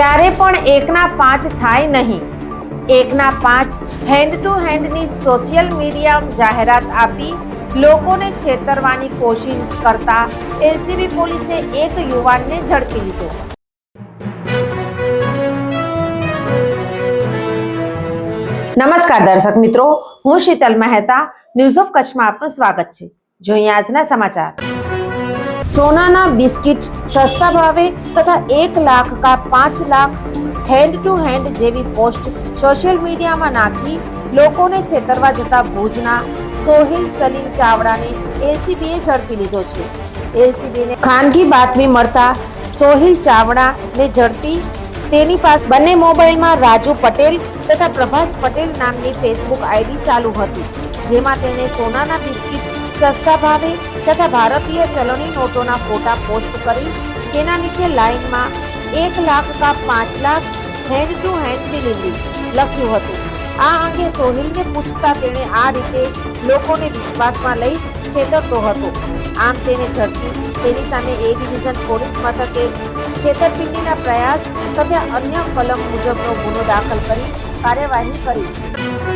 ત્યારે પણ એકના પાંચ થાય નહીં. એકના પાંચ હેન્ડ ટુ હેન્ડની સોશિયલ મીડિયા જાહેરાત આપી લોકોને છેતરવાની કોશિશ કરતા એલસીબી પોલીસે એક યુવાનને ઝડપી લીધો. નમસ્કાર દર્શક મિત્રો, હું શીતલ મહેતા. ન્યૂઝ ઓફ કચ્છમાં આપનું સ્વાગત છે. જોઈએ આજના સમાચાર. સોનાના બિસ્કિટ સસ્તા ભાવે તથા એક લાખ કા પાંચ લાખ હેન્ડ ટુ હેન્ડ જેવી પોસ્ટ સોશિયલ મીડિયામાં નાખી લોકોને છેતરવા જતા ભુજના સોહિલ સલીમ ચાવડાને એલસીબીએ ઝડપી લીધો છે. એલસીબીને ખાનગી બાતમી મળતા સોહિલ ચાવડાને ઝડપી. તેની પાસે બંને મોબાઈલમાં રાજુ પટેલ તથા પ્રભાસ પટેલ નામની ફેસબુક આઈડી ચાલુ હતી, જેમાં તેણે સોનાના બિસ્કિટ સસ્તા ભાવે તથા ભારતીય ચલણી નોટોના ફોટા પોસ્ટ કરી તેના નીચે લાઈનમાં એક લાખ કા પાંચ lakh hand to hand delivery લખ્યું હતું. આ અંગે સોહિલને પૂછતા તેણે આ રીતે લોકોને વિશ્વાસમાં લઈ છેતરતો હતો. આમ તેને ઝડપી તેની સામે એ ડિવિઝન પોલીસ મથકે છેતરપિંડીના પ્રયાસ તથા અન્ય કલમ મુજબનો ગુનો દાખલ કરી કાર્યવાહી કરી છે.